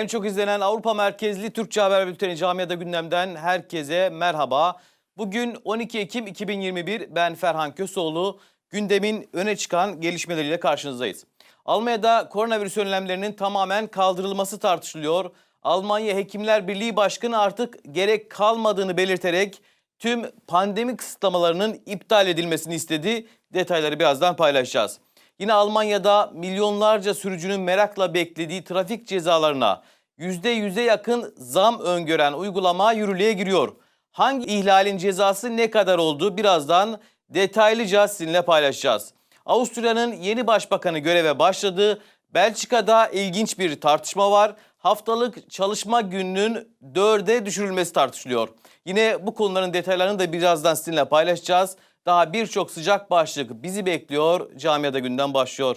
En çok izlenen Avrupa merkezli Türkçe haber bülteni Camiada Gündem'den herkese merhaba. Bugün 12 Ekim 2021 ben Ferhan Köseoğlu. Gündemin öne çıkan gelişmeleriyle karşınızdayız. Almanya'da koronavirüs önlemlerinin tamamen kaldırılması tartışılıyor. Almanya Hekimler Birliği Başkanı artık gerek kalmadığını belirterek tüm pandemi kısıtlamalarının iptal edilmesini istedi. Detayları birazdan paylaşacağız. Yine Almanya'da milyonlarca sürücünün merakla beklediği trafik cezalarına %100'e yakın zam öngören uygulama yürürlüğe giriyor. Hangi ihlalin cezası ne kadar oldu birazdan detaylıca sizinle paylaşacağız. Avusturya'nın yeni başbakanı göreve başladı. Belçika'da ilginç bir tartışma var. Haftalık çalışma gününün dörde düşürülmesi tartışılıyor. Yine bu konuların detaylarını da birazdan sizinle paylaşacağız. Daha birçok sıcak başlık bizi bekliyor. Camiada günden başlıyor.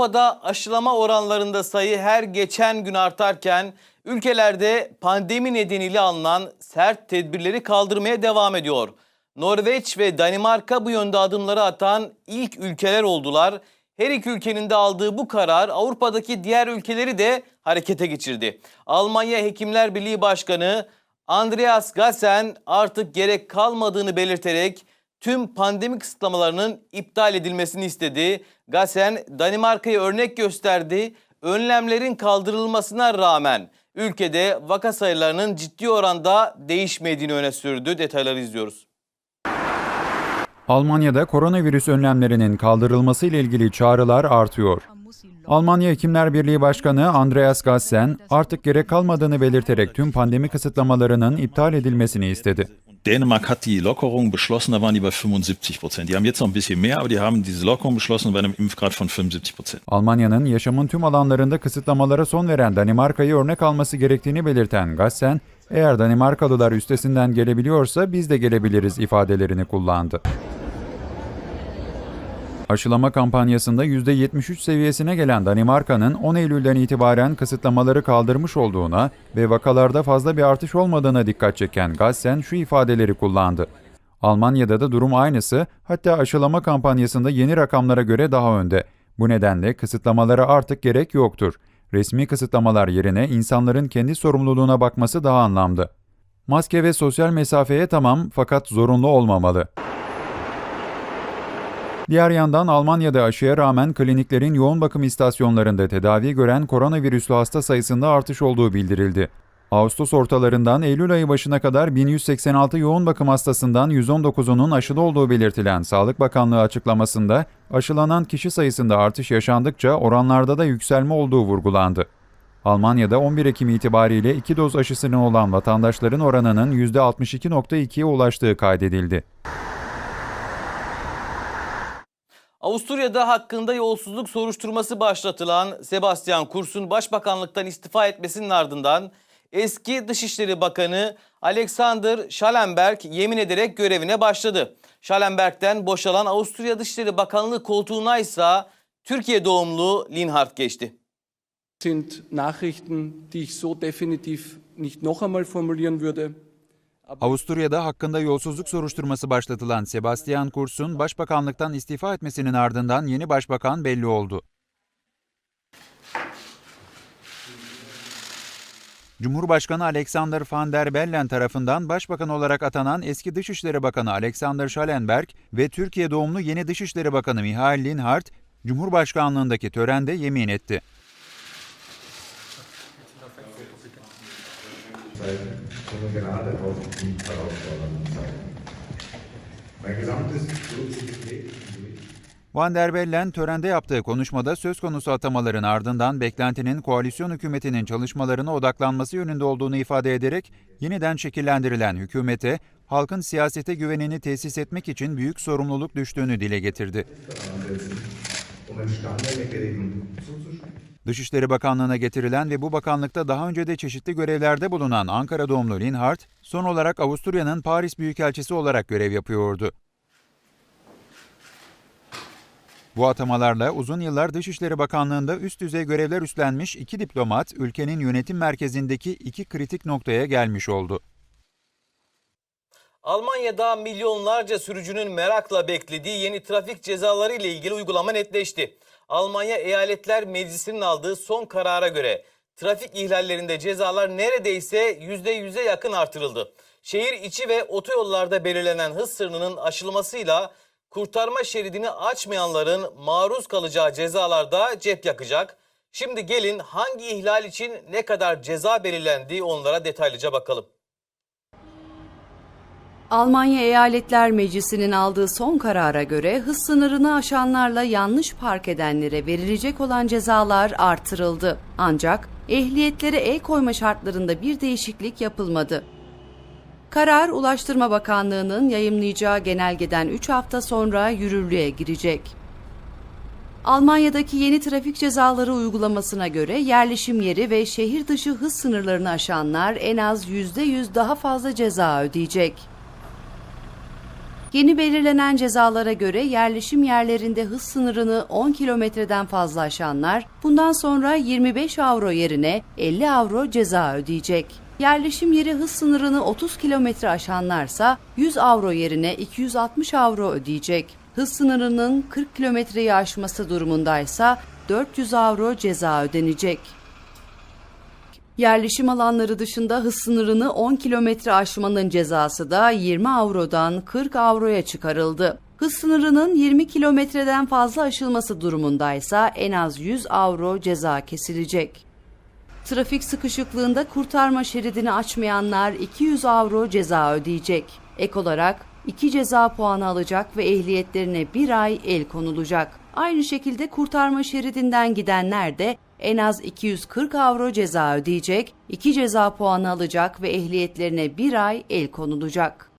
Avrupa'da aşılama oranlarında sayı her geçen gün artarken ülkelerde pandemi nedeniyle alınan sert tedbirleri kaldırmaya devam ediyor. Norveç ve Danimarka bu yönde adımları atan ilk ülkeler oldular. Her iki ülkenin de aldığı bu karar Avrupa'daki diğer ülkeleri de harekete geçirdi. Almanya Hekimler Birliği Başkanı Andreas Gassen artık gerek kalmadığını belirterek tüm pandemi kısıtlamalarının iptal edilmesini istedi. Gassen Danimarka'yı örnek gösterdi. Önlemlerin kaldırılmasına rağmen ülkede vaka sayılarının ciddi oranda değişmediğini öne sürdü. Detayları izliyoruz. Almanya'da koronavirüs önlemlerinin kaldırılması ile ilgili çağrılar artıyor. Almanya Hekimler Birliği Başkanı Andreas Gassen artık gerek kalmadığını belirterek tüm pandemi kısıtlamalarının iptal edilmesini istedi. Dänemark hat die Lockerung beschlossen, da waren die bei 75 Prozent. Die haben jetzt noch ein bisschen mehr, aber die haben diese Lockerung beschlossen bei einem Impfgrad von 75 Prozent. Almanya'nın yaşamın tüm alanlarında kısıtlamalara son veren Danimarka'yı örnek alması gerektiğini belirten Gassen, eğer Danimarkalılar üstesinden gelebiliyorsa biz de gelebiliriz ifadelerini kullandı. Aşılama kampanyasında %73 seviyesine gelen Danimarka'nın 10 Eylül'den itibaren kısıtlamaları kaldırmış olduğuna ve vakalarda fazla bir artış olmadığına dikkat çeken Gassen şu ifadeleri kullandı. Almanya'da da durum aynısı, hatta aşılama kampanyasında yeni rakamlara göre daha önde. Bu nedenle kısıtlamalara artık gerek yoktur. Resmi kısıtlamalar yerine insanların kendi sorumluluğuna bakması daha anlamlı. Maske ve sosyal mesafeye tamam fakat zorunlu olmamalı. Diğer yandan Almanya'da aşıya rağmen kliniklerin yoğun bakım istasyonlarında tedavi gören koronavirüslü hasta sayısında artış olduğu bildirildi. Ağustos ortalarından Eylül ayı başına kadar 1186 yoğun bakım hastasından 119'unun aşılı olduğu belirtilen Sağlık Bakanlığı açıklamasında aşılanan kişi sayısında artış yaşandıkça oranlarda da yükselme olduğu vurgulandı. Almanya'da 11 Ekim itibariyle 2 doz aşısının olan vatandaşların oranının %62.2'ye ulaştığı kaydedildi. Avusturya'da hakkında yolsuzluk soruşturması başlatılan Sebastian Kurz'un başbakanlıktan istifa etmesinin ardından eski Dışişleri Bakanı Alexander Schallenberg yemin ederek görevine başladı. Schallenberg'den boşalan Avusturya Dışişleri Bakanlığı koltuğuna ise Türkiye doğumlu Linhart geçti. sind Nachrichten, die ich so definitiv nicht noch einmal formulieren würde. Avusturya'da hakkında yolsuzluk soruşturması başlatılan Sebastian Kurz'un başbakanlıktan istifa etmesinin ardından yeni başbakan belli oldu. Cumhurbaşkanı Alexander Van der Bellen tarafından başbakan olarak atanan eski Dışişleri Bakanı Alexander Schallenberg ve Türkiye doğumlu yeni Dışişleri Bakanı Mihail Linhart, Cumhurbaşkanlığındaki törende yemin etti. Sondern gerade auf die herausfordernden Zeiten. Mein gesamtes berufliches Leben Van der Bellen törende yaptığı konuşmada söz konusu atamaların ardından beklentinin koalisyon hükümetinin çalışmalarına odaklanması yönünde olduğunu ifade ederek yeniden şekillendirilen hükümete halkın siyasete güvenini tesis etmek için büyük sorumluluk düştüğünü dile getirdi. Dışişleri Bakanlığı'na getirilen ve bu bakanlıkta daha önce de çeşitli görevlerde bulunan Ankara doğumlu Linhart, son olarak Avusturya'nın Paris Büyükelçisi olarak görev yapıyordu. Bu atamalarla uzun yıllar Dışişleri Bakanlığı'nda üst düzey görevler üstlenmiş iki diplomat ülkenin yönetim merkezindeki iki kritik noktaya gelmiş oldu. Almanya'da milyonlarca sürücünün merakla beklediği yeni trafik cezaları ile ilgili uygulama netleşti. Almanya Eyaletler Meclisi'nin aldığı son karara göre trafik ihlallerinde cezalar neredeyse %100'e yakın artırıldı. Şehir içi ve otoyollarda belirlenen hız sınırının aşılmasıyla kurtarma şeridini açmayanların maruz kalacağı cezalarda cep yakacak. Şimdi gelin hangi ihlal için ne kadar ceza belirlendiği onlara detaylıca bakalım. Almanya Eyaletler Meclisi'nin aldığı son karara göre hız sınırını aşanlarla yanlış park edenlere verilecek olan cezalar artırıldı. Ancak ehliyetlere el koyma şartlarında bir değişiklik yapılmadı. Karar Ulaştırma Bakanlığı'nın yayımlayacağı genelgeden 3 hafta sonra yürürlüğe girecek. Almanya'daki yeni trafik cezaları uygulamasına göre yerleşim yeri ve şehir dışı hız sınırlarını aşanlar en az %100 daha fazla ceza ödeyecek. Yeni belirlenen cezalara göre yerleşim yerlerinde hız sınırını 10 kilometreden fazla aşanlar bundan sonra 25 avro yerine 50 avro ceza ödeyecek. Yerleşim yeri hız sınırını 30 kilometre aşanlarsa 100 avro yerine 260 avro ödeyecek. Hız sınırının 40 kilometreyi aşması durumundaysa 400 avro ceza ödenecek. Yerleşim alanları dışında hız sınırını 10 kilometre aşmanın cezası da 20 avrodan 40 avroya çıkarıldı. Hız sınırının 20 kilometreden fazla aşılması durumundaysa en az 100 avro ceza kesilecek. Trafik sıkışıklığında kurtarma şeridini açmayanlar 200 avro ceza ödeyecek. Ek olarak 2 ceza puanı alacak ve ehliyetlerine bir ay el konulacak. Aynı şekilde kurtarma şeridinden gidenler de en az 240 avro ceza ödeyecek, 2 ceza puanı alacak ve ehliyetlerine bir ay el konulacak.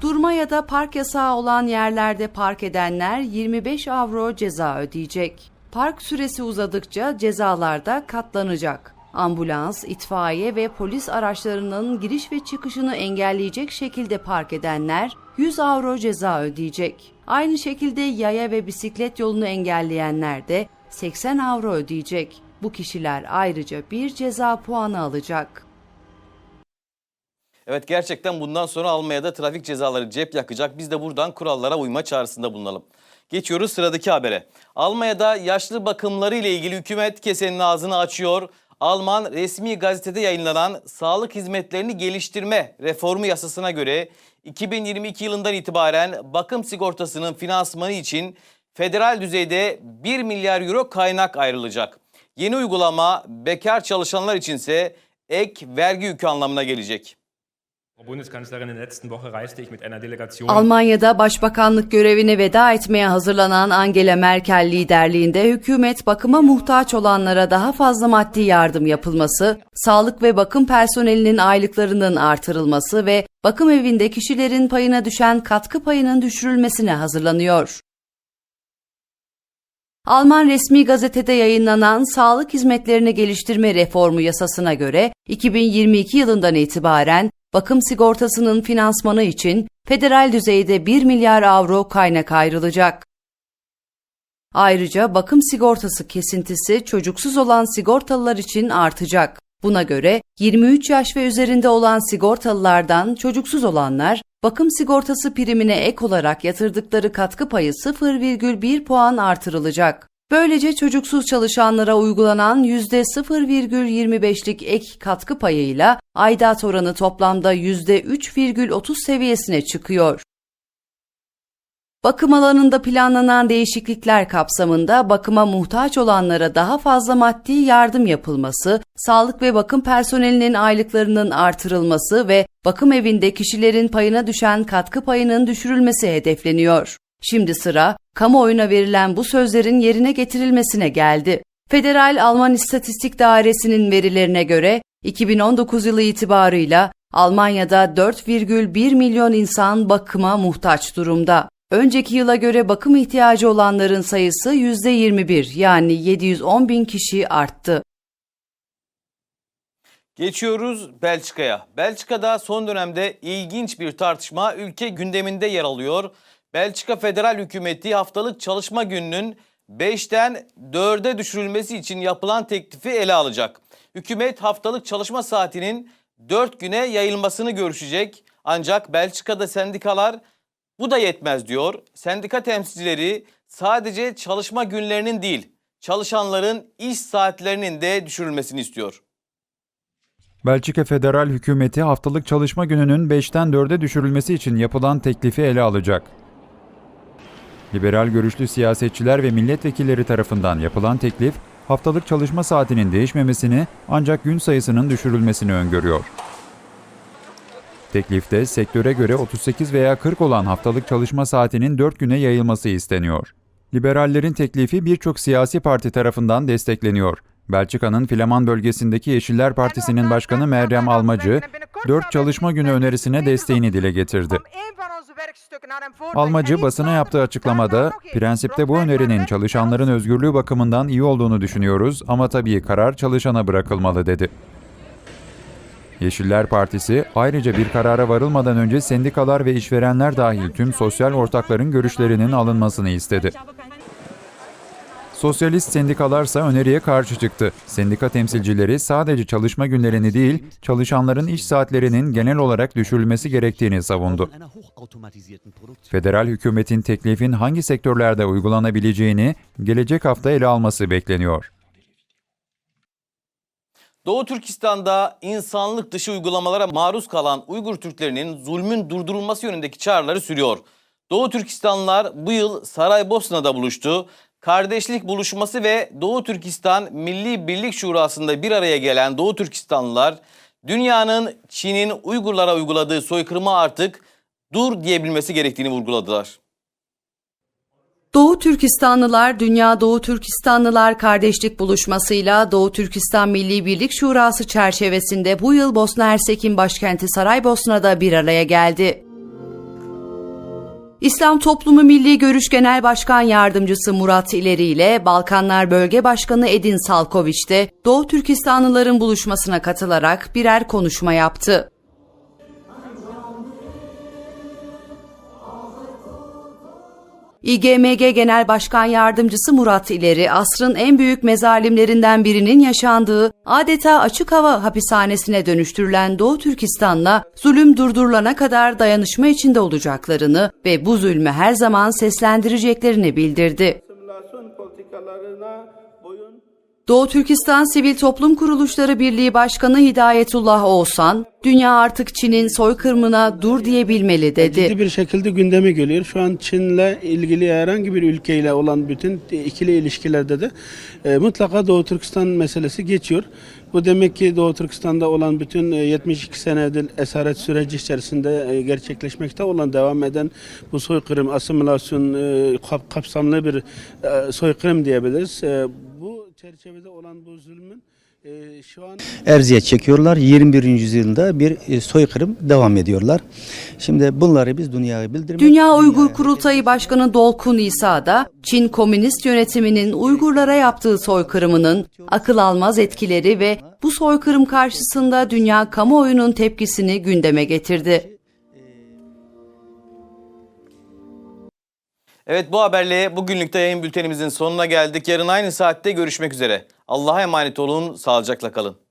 Durma ya da park yasağı olan yerlerde park edenler 25 avro ceza ödeyecek. Park süresi uzadıkça cezalar da katlanacak. Ambulans, itfaiye ve polis araçlarının giriş ve çıkışını engelleyecek şekilde park edenler 100 avro ceza ödeyecek. Aynı şekilde yaya ve bisiklet yolunu engelleyenler de 80 avro ödeyecek. Bu kişiler ayrıca bir ceza puanı alacak. Evet gerçekten bundan sonra Almanya'da trafik cezaları cep yakacak. Biz de buradan kurallara uyma çağrısında bulunalım. Geçiyoruz sıradaki habere. Almanya'da yaşlı bakımları ile ilgili hükümet kesenin ağzını açıyor. Alman resmi gazetede yayınlanan sağlık hizmetlerini geliştirme reformu yasasına göre 2022 yılından itibaren bakım sigortasının finansmanı için federal düzeyde 1 milyar euro kaynak ayrılacak. Yeni uygulama bekar çalışanlar içinse ek vergi yükü anlamına gelecek. Almanya'da başbakanlık görevine veda etmeye hazırlanan Angela Merkel liderliğinde hükümet bakıma muhtaç olanlara daha fazla maddi yardım yapılması, sağlık ve bakım personelinin aylıklarının artırılması ve bakım evinde kişilerin payına düşen katkı payının düşürülmesine hazırlanıyor. Alman resmi gazetede yayınlanan Sağlık Hizmetlerini Geliştirme Reformu yasasına göre 2022 yılından itibaren bakım sigortasının finansmanı için federal düzeyde 1 milyar avro kaynak ayrılacak. Ayrıca bakım sigortası kesintisi çocuksuz olan sigortalılar için artacak. Buna göre 23 yaş ve üzerinde olan sigortalılardan çocuksuz olanlar bakım sigortası primine ek olarak yatırdıkları katkı payı 0,1 puan artırılacak. Böylece çocuksuz çalışanlara uygulanan %0,25'lik ek katkı payıyla aidat oranı toplamda %3,30 seviyesine çıkıyor. Bakım alanında planlanan değişiklikler kapsamında bakıma muhtaç olanlara daha fazla maddi yardım yapılması, sağlık ve bakım personelinin aylıklarının artırılması ve bakım evinde kişilerin payına düşen katkı payının düşürülmesi hedefleniyor. Şimdi sıra kamuoyuna verilen bu sözlerin yerine getirilmesine geldi. Federal Alman İstatistik Dairesi'nin verilerine göre 2019 yılı itibarıyla Almanya'da 4,1 milyon insan bakıma muhtaç durumda. Önceki yıla göre bakım ihtiyacı olanların sayısı %21 yani 710 bin kişi arttı. Geçiyoruz Belçika'ya. Belçika'da son dönemde ilginç bir tartışma ülke gündeminde yer alıyor. Belçika Federal Hükümeti haftalık çalışma gününün 5'ten 4'e düşürülmesi için yapılan teklifi ele alacak. Hükümet haftalık çalışma saatinin 4 güne yayılmasını görüşecek. Ancak Belçika'da sendikalar bu da yetmez diyor. Sendika temsilcileri sadece çalışma günlerinin değil, çalışanların iş saatlerinin de düşürülmesini istiyor. Belçika Federal Hükümeti haftalık çalışma gününün 5'ten 4'e düşürülmesi için yapılan teklifi ele alacak. Liberal görüşlü siyasetçiler ve milletvekilleri tarafından yapılan teklif, haftalık çalışma saatinin değişmemesini ancak gün sayısının düşürülmesini öngörüyor. Teklifte sektöre göre 38 veya 40 olan haftalık çalışma saatinin 4 güne yayılması isteniyor. Liberallerin teklifi birçok siyasi parti tarafından destekleniyor. Belçika'nın Flaman bölgesindeki Yeşiller Partisi'nin başkanı Meryem Almacı, 4 çalışma günü önerisine desteğini dile getirdi. Almacı basına yaptığı açıklamada, prensipte bu önerinin çalışanların özgürlüğü bakımından iyi olduğunu düşünüyoruz ama tabii karar çalışana bırakılmalı dedi. Yeşiller Partisi ayrıca bir karara varılmadan önce sendikalar ve işverenler dahil tüm sosyal ortakların görüşlerinin alınmasını istedi. Sosyalist sendikalarsa öneriye karşı çıktı. Sendika temsilcileri sadece çalışma günlerini değil, çalışanların iş saatlerinin genel olarak düşürülmesi gerektiğini savundu. Federal hükümetin teklifin hangi sektörlerde uygulanabileceğini gelecek hafta ele alması bekleniyor. Doğu Türkistan'da insanlık dışı uygulamalara maruz kalan Uygur Türklerinin zulmün durdurulması yönündeki çağrıları sürüyor. Doğu Türkistanlılar bu yıl Saraybosna'da buluştu. Kardeşlik buluşması ve Doğu Türkistan Milli Birlik Şurası'nda bir araya gelen Doğu Türkistanlılar dünyanın Çin'in Uygurlara uyguladığı soykırıma artık dur diyebilmesi gerektiğini vurguladılar. Doğu Türkistanlılar Dünya Doğu Türkistanlılar Kardeşlik Buluşması'yla Doğu Türkistan Milli Birlik Şurası çerçevesinde bu yıl Bosna Hersek'in başkenti Saraybosna'da bir araya geldi. İslam Toplumu Milli Görüş Genel Başkan Yardımcısı Murat İleri ile Balkanlar Bölge Başkanı Edin Salkoviç de Doğu Türkistanlıların buluşmasına katılarak birer konuşma yaptı. İGMG Genel Başkan Yardımcısı Murat İleri, asrın en büyük mezalimlerinden birinin yaşandığı, adeta açık hava hapishanesine dönüştürülen Doğu Türkistan'la zulüm durdurulana kadar dayanışma içinde olacaklarını ve bu zulmü her zaman seslendireceklerini bildirdi. Doğu Türkistan Sivil Toplum Kuruluşları Birliği Başkanı Hidayetullah Oğuzhan, dünya artık Çin'in soykırımına dur diyebilmeli dedi. ciddi bir şekilde gündeme geliyor. Şu an Çin'le ilgili herhangi bir ülkeyle olan bütün ikili ilişkilerde de e, mutlaka Doğu Türkistan meselesi geçiyor. Bu demek ki Doğu Türkistan'da olan bütün e, 72 senedir esaret süreci içerisinde e, gerçekleşmekte olan devam eden bu soykırım, asimilasyon e, kap- kapsamlı bir e, soykırım diyebiliriz. Çerçevede olan bu zulmün e, şu an erziyet çekiyorlar. 21. yüzyılda bir e, soykırım devam ediyorlar. Şimdi bunları biz dünyaya bildirmek... Dünya Uygur Kurultayı Başkanı Dolkun İsa da Çin komünist yönetiminin Uygurlara yaptığı soykırımının akıl almaz etkileri ve bu soykırım karşısında dünya kamuoyunun tepkisini gündeme getirdi. Evet bu haberle bugünlük de yayın bültenimizin sonuna geldik. Yarın aynı saatte görüşmek üzere. Allah'a emanet olun, sağlıcakla kalın.